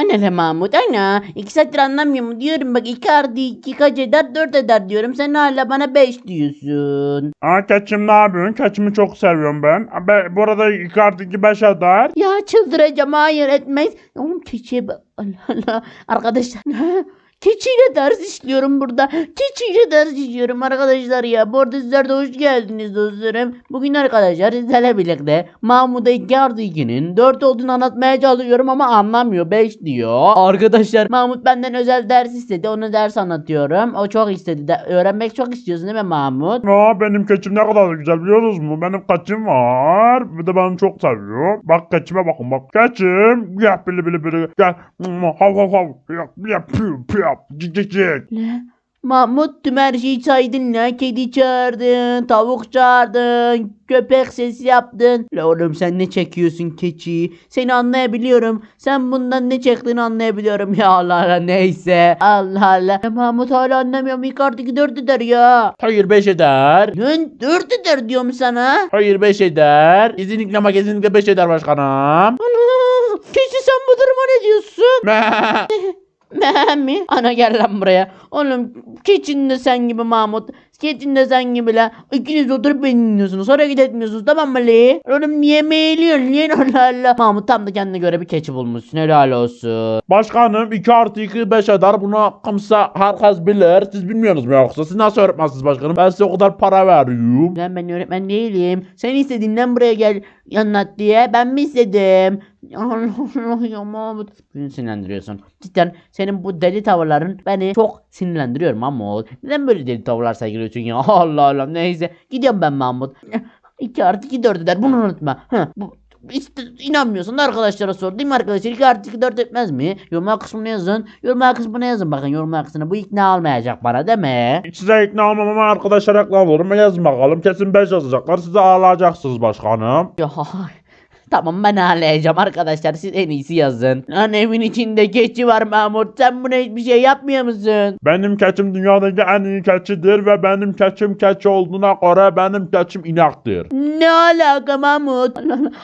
Anne Mahmut ana. İki saattir anlamıyorum diyorum bak iki artı iki kaç eder dört eder diyorum. Sen hala bana beş diyorsun. Aa keçim ne yapıyorsun? Keçimi çok seviyorum ben. Be, bu arada iki artı iki beş eder. Ya çıldıracağım hayır etmez. Oğlum keçiye bak. Allah Allah. Arkadaşlar. Keçiyle ders işliyorum burada. Keçiyle ders işliyorum arkadaşlar ya. Bu arada sizler de hoş geldiniz dostlarım. Bugün arkadaşlar sizlerle birlikte Mahmut'a 2 artı 2'nin 4 olduğunu anlatmaya çalışıyorum ama anlamıyor. 5 diyor. Arkadaşlar Mahmut benden özel ders istedi. Ona ders anlatıyorum. O çok istedi. De öğrenmek çok istiyorsun değil mi Mahmut? Aa benim keçim ne kadar güzel biliyorsunuz mu? Benim keçim var. Bir de ben çok seviyorum. Bak keçime bakın bak. Keçim. Gel bili bili bili. Gel. Hav hav hav. Yap yap. Cik cik. Ne? Mahmut tüm her şeyi saydın la. Kedi çağırdın, tavuk çağırdın, köpek sesi yaptın. La oğlum sen ne çekiyorsun keçi? Seni anlayabiliyorum. Sen bundan ne çektiğini anlayabiliyorum ya Allah Allah neyse. Allah Allah. Ya Mahmut hala anlamıyorum. İlk artık dört eder ya. Hayır beş eder. Lan dört eder diyorum sana. Hayır beş eder. Kesinlikle ama kesinlikle beş eder başkanım. Ana, keçi sen bu duruma ne diyorsun? Mi? Ana gel lan buraya. Oğlum keçin de sen gibi Mahmut. Keçin de sen gibi la. İkiniz oturup beni dinliyorsunuz. Hareket etmiyorsunuz tamam mı li? Oğlum niye meyiliyorsun li? Allah Allah. Mahmut tam da kendine göre bir keçi bulmuşsun. Helal olsun. Başkanım 2 artı 2 5 eder. Bunu kimse herkes bilir. Siz bilmiyorsunuz mu yoksa? Siz nasıl öğretmensiniz başkanım? Ben size o kadar para veriyorum. Lan ben öğretmen değilim. Sen istediğinden buraya gel anlat diye. Ben mi istedim? Allah Allah ya Mahmut. Beni sinirlendiriyorsun. Cidden senin bu deli tavırların beni çok sinirlendiriyor Mahmut. Neden böyle deli tavırlar sergiliyorsun ya? Allah Allah neyse. Gidiyorum ben Mahmut. 2 artı 2 4 eder bunu unutma. Heh, bu, işte inanmıyorsan da arkadaşlara sor değil mi arkadaşlar? 2 artı 2 4 etmez mi? Yorumlar kısmına yazın. Yorumlar kısmına yazın bakın yorumlar kısmına. Bu ikna almayacak bana değil mi? Size ikna olmam ama arkadaşlar reklam olurum. Yazın bakalım. Kesin 5 yazacaklar. Size ağlayacaksınız başkanım. Ya tamam ben ağlayacağım arkadaşlar siz en iyisi yazın. Lan evin içinde keçi var Mahmut sen buna hiçbir şey yapmıyor musun? Benim keçim dünyadaki en iyi keçidir ve benim keçim keçi olduğuna göre benim keçim inektir. Ne alaka Mahmut?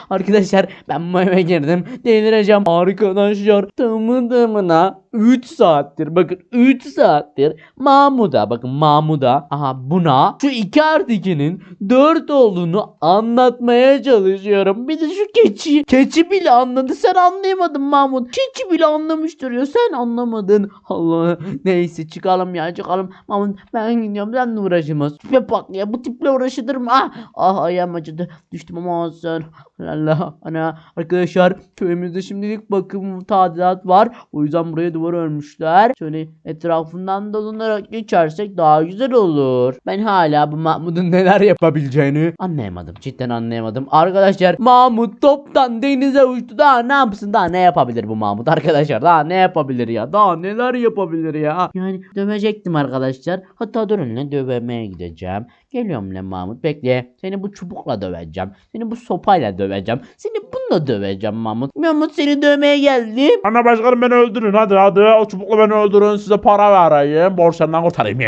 Arkadaşlar ben bu eve girdim delireceğim. Arkadaşlar tamı tamına 3 saattir bakın 3 saattir Mahmut'a bakın Mahmut'a aha buna şu 2 artı 2'nin 4 olduğunu anlatmaya çalışıyorum. Bir de şu keçi. Keçi bile anladı sen anlayamadın Mahmut. Keçi bile anlamıştır ya sen anlamadın. Allah neyse çıkalım ya çıkalım. Mahmut ben gidiyorum benimle uğraşamaz. Tipe bak ya bu tiple uğraşılır mı? Ah, ah ayağım acıdı. Düştüm ama olsun. Allah ana arkadaşlar köyümüzde şimdilik bakım tadilat var. O yüzden buraya duvar örmüşler. Şöyle etrafından dolanırak geçersek daha güzel olur. Ben hala bu Mahmut'un neler yapabileceğini anlayamadım. Cidden anlayamadım. Arkadaşlar Mahmut toptan denize uçtu. Daha ne yapsın? Daha ne yapabilir bu Mahmut arkadaşlar? Daha ne yapabilir ya? Daha neler yapabilir ya? Yani dövecektim arkadaşlar. Hatta durun lan dövmeye gideceğim. Geliyorum lan Mahmut bekle. Seni bu çubukla döveceğim. Seni bu sopayla döveceğim. Seni bununla döveceğim Mahmut. Mahmut seni dövmeye geldim. Ana başkanım beni öldürün hadi hadi. O çubukla beni öldürün. Size para vereyim. Borçlarından kurtarayım.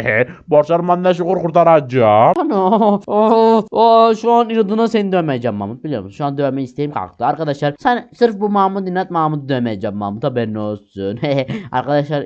Borçlarımdan ne şükür kurtaracağım. Ana. Aa, aa, şu an inadına seni dövmeyeceğim Mahmut biliyor musun? Şu an dövme isteğim kalktı. Arkadaşlar sen sırf bu Mahmut inat Mahmut'u dövmeyeceğim Mahmut haberin olsun. Arkadaşlar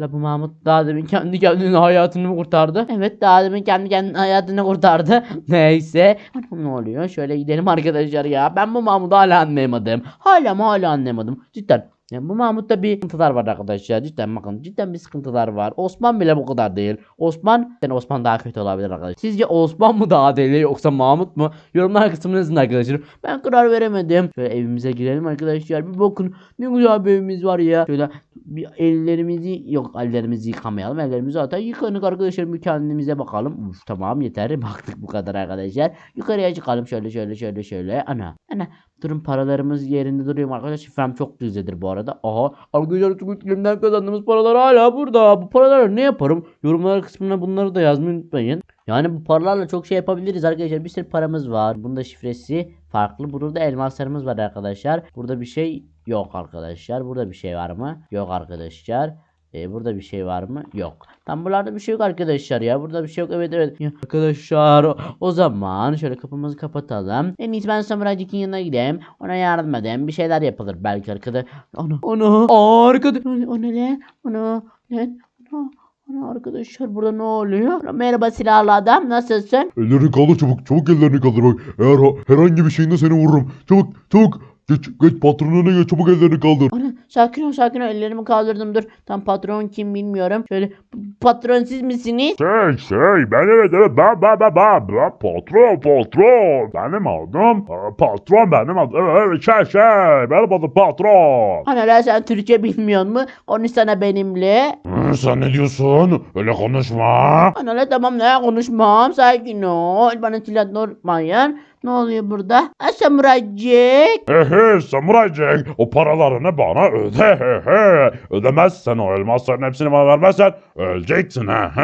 La bu Mahmut daha demin kendi kendine hayatını mı kurtardı? Evet daha demin kendi kendine hayatını kurtardı. Neyse. Ne oluyor? Şöyle gidelim arkadaşlar ya. Ben bu Mahmut'u hala anlayamadım. Hala mı hala anlayamadım. Cidden. Ya bu Mahmut'ta bir sıkıntılar var arkadaşlar. Cidden bakın cidden bir sıkıntılar var. Osman bile bu kadar değil. Osman, yani Osman daha kötü olabilir arkadaşlar. Sizce Osman mı daha deli yoksa Mahmut mu? Yorumlar kısmına yazın arkadaşlar. Ben karar veremedim. Şöyle evimize girelim arkadaşlar. Bir bakın ne güzel bir evimiz var ya. Şöyle bir ellerimizi yok ellerimizi yıkamayalım. Ellerimizi zaten yıkanık arkadaşlar. Bir kendimize bakalım. Uf, tamam yeter. Baktık bu kadar arkadaşlar. Yukarıya çıkalım. Şöyle şöyle şöyle şöyle. Ana. Ana. Durun paralarımız yerinde duruyor arkadaşlar? Şifrem çok düzedir bu arada. Aha. Arkadaşlar Squid Game'den kazandığımız paralar hala burada. Bu paralarla ne yaparım? Yorumlar kısmına bunları da yazmayı unutmayın. Yani bu paralarla çok şey yapabiliriz arkadaşlar. Bir sürü paramız var. Bunda şifresi farklı. Burada elmaslarımız var arkadaşlar. Burada bir şey yok arkadaşlar. Burada bir şey var mı? Yok arkadaşlar. E, burada bir şey var mı? Yok. Tam buralarda bir şey yok arkadaşlar ya. Burada bir şey yok. Evet evet. Ya, arkadaşlar o, o zaman şöyle kapımızı kapatalım. En iyisi ben Samuray Jack'in yanına gideyim. Ona yardım edeyim. Bir şeyler yapılır belki arkada. Ana ana arkada. O, ne? Ana lan. Ana. Ana arkadaşlar burada ne oluyor? Merhaba silahlı adam nasılsın? Ellerini kaldır çabuk. Çabuk ellerini kaldır bak. Eğer ha- herhangi bir şeyinde seni vururum. Çabuk çabuk. Geç, geç patronuna geç çabuk ellerini kaldır. Ana sakin ol sakin ol ellerimi kaldırdım dur. Tam patron kim bilmiyorum. Şöyle patron siz misiniz? Şey şey ben evet evet ben ben ben ben, ben patron patron benim adım e, patron benim adım evet evet şey şey benim adım patron. Ana lan sen Türkçe bilmiyor mu? Konuşsana benimle. Hı, sen ne diyorsun öyle konuşma. Ana lan tamam ne konuşmam sakin ol. Bana silah durmayın. Ne oluyor burada? Ha samuraycık. He he Samuray Jack o paralarını bana öde he he. Ödemezsen o elmasların hepsini bana vermezsen öleceksin he he.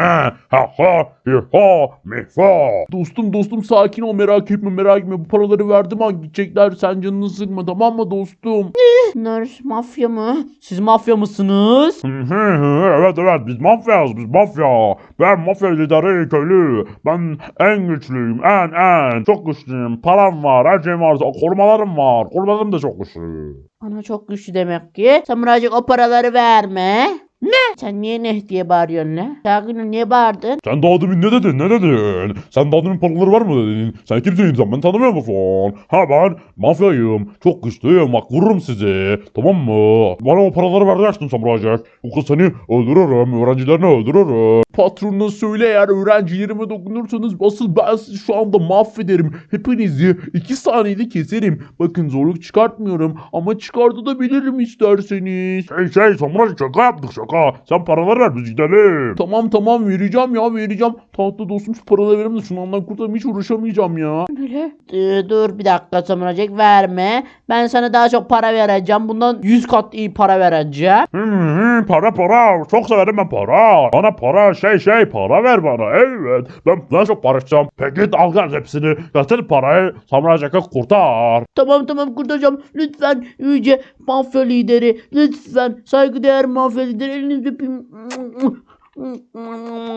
Ha ha hi ha mi fa. Dostum dostum sakin ol merak etme merak etme bu paraları verdim ha gidecekler sen canını sıkma tamam mı dostum? Bunlar mafya mı? Siz mafya mısınız? Hı hı hı, evet evet biz mafyayız biz mafya. Ben mafya lideri köylü. Ben en güçlüyüm en en. Çok güçlüyüm. Param var her şeyim var. Korumalarım var. Korumalarım da çok güçlü. Ana çok güçlü demek ki. Samuraycık o paraları verme. Ne? Sen niye ne diye bağırıyorsun lan? Sakin niye bağırdın? Sen daha demin ne dedin ne dedin? Sen daha demin paraları var mı dedin? Sen kimsin sen beni tanımıyor musun? Ha ben mafyayım. Çok güçlüyüm bak vururum sizi. Tamam mı? Bana o paraları vereceksin Samuray Jack. Yoksa seni öldürürüm. Öğrencilerini öldürürüm. Patronuna söyle eğer öğrencilerime dokunursanız asıl ben sizi şu anda mahvederim. Hepinizi iki saniyede keserim. Bakın zorluk çıkartmıyorum ama çıkartabilirim isterseniz. Şey şey Samuray şaka yaptık şaka. Sen paraları ver biz gidelim. Tamam tamam vereceğim ya vereceğim. Tatlı dostum şu paraları verim de şundan kurtarmaya hiç uğraşamayacağım ya. Öyle. Dur, dur bir dakika Samuraycık verme. Ben sana daha çok para vereceğim. Bundan 100 kat iyi para vereceğim. Hı hı, para para. Çok severim ben para. Bana para şey şey para ver bana. Evet. Ben daha çok para istiyorum. Peki al gel hepsini. Getir parayı. Samuray Jack'ı kurtar. Tamam tamam kurtaracağım. Lütfen yüce mafya lideri. Lütfen saygıdeğer mafya lideri elinizi öpeyim.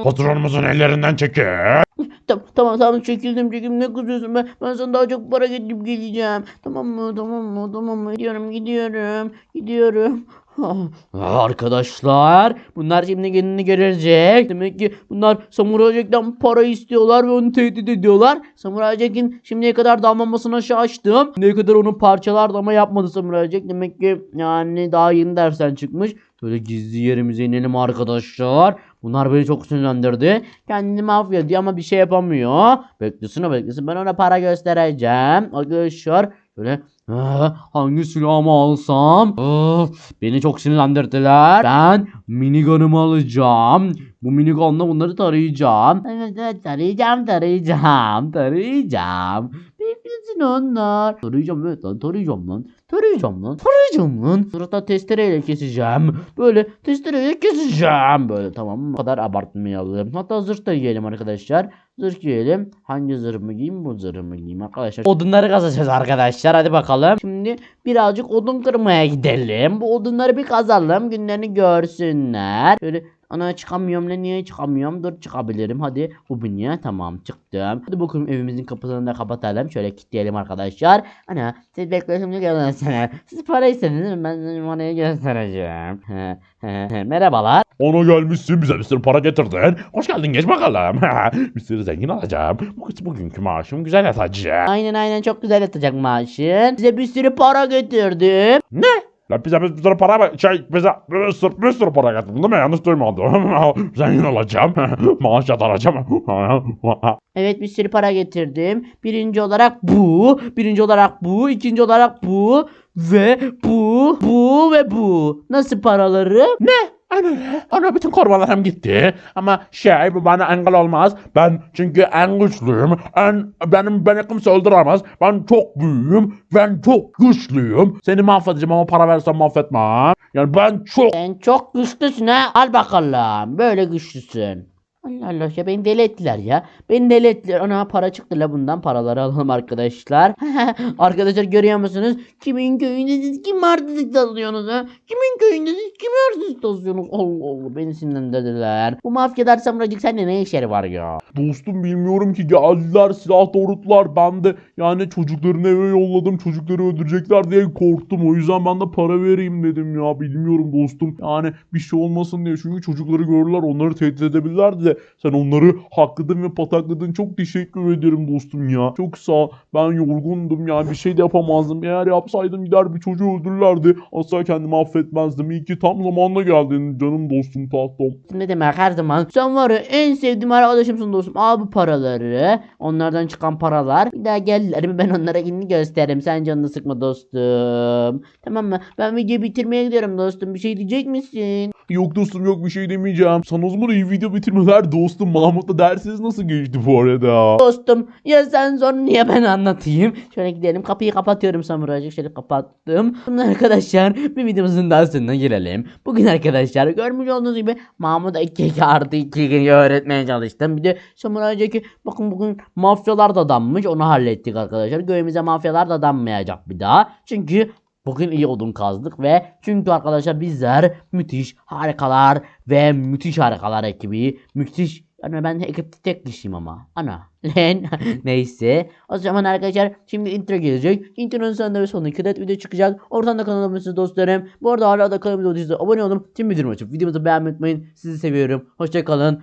Patronumuzun ellerinden çekin. Tamam tamam tamam çekildim çekildim. Ne kızıyorsun? Ben ben sana daha çok para getirip geleceğim. Tamam mı? Tamam mı? Tamam mı? Gidiyorum gidiyorum gidiyorum Arkadaşlar bunlar şimdi kendini görecek. Demek ki bunlar Samurai Jack'ten para istiyorlar ve onu tehdit ediyorlar. Samurai Jack'in şimdiye kadar damlamasına şaştım. Ne kadar onu parçalardı ama yapmadı Samurai Jack. Demek ki yani daha yeni dersten çıkmış. Böyle gizli yerimize inelim arkadaşlar. Bunlar beni çok sinirlendirdi. Kendini mafya diyor ama bir şey yapamıyor. Beklesin o beklesin. Ben ona para göstereceğim. Arkadaşlar böyle "Ah, hangi silahımı alsam? Of, beni çok sinirlendirdiler. Ben minigun'ımı alacağım. Bu minigunla bunları tarayacağım. Evet evet tarayacağım tarayacağım tarayacağım. Beklesin onlar. Tarayacağım evet lan tarayacağım lan. Tarayacağım lan. Tarayacağım lan. Sırada testereyle keseceğim. Böyle testereyle keseceğim. Böyle tamam mı? Kadar abartmayalım. Hatta zırh da giyelim arkadaşlar. Zırh giyelim. Hangi zırh mı giyeyim? Bu zırh mı giyeyim arkadaşlar? Odunları kazacağız arkadaşlar. Hadi bakalım. Şimdi birazcık odun kırmaya gidelim. Bu odunları bir kazalım. Günlerini görsünler. Böyle Ana çıkamıyorum lan niye çıkamıyorum? Dur çıkabilirim. Hadi bu bünye tamam çıktım. Hadi bakalım evimizin kapısını da kapatalım. Şöyle kilitleyelim arkadaşlar. Ana siz bekliyorsunuz göstersene. Siz para istediniz? Ben size parayı göstereceğim. Merhabalar. Ona gelmişsin bize bir sürü para getirdin. Hoş geldin geç bakalım. bir sürü zengin alacağım. Bu bugünkü maaşım güzel yatacak. Aynen aynen çok güzel yatacak maaşın. Size bir sürü para getirdim. Ne? Lan bize bir sürü para şey bize bir sürü, bir sürü para getirdin değil mi? Yanlış duymadım. zengin olacağım. Maaş yatıracağım. Evet bir sürü para getirdim. Birinci olarak bu. Birinci olarak bu. ikinci olarak bu. Ve bu. Bu ve bu. Nasıl paraları? Ana, ana bütün korumalarım gitti. Ama şey bu bana engel olmaz. Ben çünkü en güçlüyüm. En, benim beni kimse öldüremez. Ben çok büyüğüm. Ben çok güçlüyüm. Seni mahvedeceğim ama para versem mahvetmem. Yani ben çok... Sen çok güçlüsün ha. Al bakalım. Böyle güçlüsün. Allah Allah ya beni deli ettiler ya. Beni deli ettiler. Ana para çıktı la bundan paraları alalım arkadaşlar. arkadaşlar görüyor musunuz? Kimin köyünde siz kim artistik tasıyorsunuz ha? Kimin köyünde siz kim artistik tasıyorsunuz? Allah Allah beni sinirlendirdiler. Bu mafyalar samuracık sende ne işleri var ya? Dostum bilmiyorum ki geldiler silah doğrulttular. Ben de yani çocuklarını eve yolladım. Çocukları öldürecekler diye korktum. O yüzden ben de para vereyim dedim ya. Bilmiyorum dostum. Yani bir şey olmasın diye. Çünkü çocukları gördüler. Onları tehdit edebilirlerdi de. Sen onları hakladın ve patakladın. Çok teşekkür ederim dostum ya. Çok sağ. Ben yorgundum yani bir şey de yapamazdım. Eğer yapsaydım gider bir çocuğu öldürürlerdi. Asla kendimi affetmezdim. İyi ki tam zamanında geldin canım dostum tatlım. Ne demek her zaman. Sen var ya en sevdiğim arkadaşımsın dostum. Al bu paraları. Onlardan çıkan paralar. Bir daha geldiler mi ben onlara gününü gösteririm. Sen canını sıkma dostum. Tamam mı? Ben videoyu bitirmeye gidiyorum dostum. Bir şey diyecek misin? Yok dostum yok bir şey demeyeceğim. Sana o zaman iyi video bitirmeler dostum. Mahmut'la dersiniz nasıl geçti bu arada? Dostum ya sen sor niye ben anlatayım. Şöyle gidelim kapıyı kapatıyorum samuracık şöyle kapattım. Şimdi arkadaşlar bir videomuzun daha sonuna gelelim. Bugün arkadaşlar görmüş olduğunuz gibi Mahmut'a 2 2 artı 2 öğretmeye çalıştım. Bir de samuracık bakın bugün mafyalar da dammış onu hallettik arkadaşlar. Köyümüze mafyalar da dammayacak bir daha. Çünkü Bugün iyi odun kazdık ve çünkü arkadaşlar bizler müthiş harikalar ve müthiş harikalar ekibi müthiş yani ben ekipte tek kişiyim ama ana lan neyse. O zaman arkadaşlar şimdi intro gelecek. İntronun sonunda ve sonunda kredet video çıkacak. Oradan da kanalıma mısınız dostlarım. Bu arada hala da kanalımıza odaysa abone olun. Tüm bildirim açıp videomuzu beğenmeyi unutmayın. Sizi seviyorum. Hoşçakalın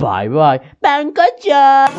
bay bay. Ben kaçar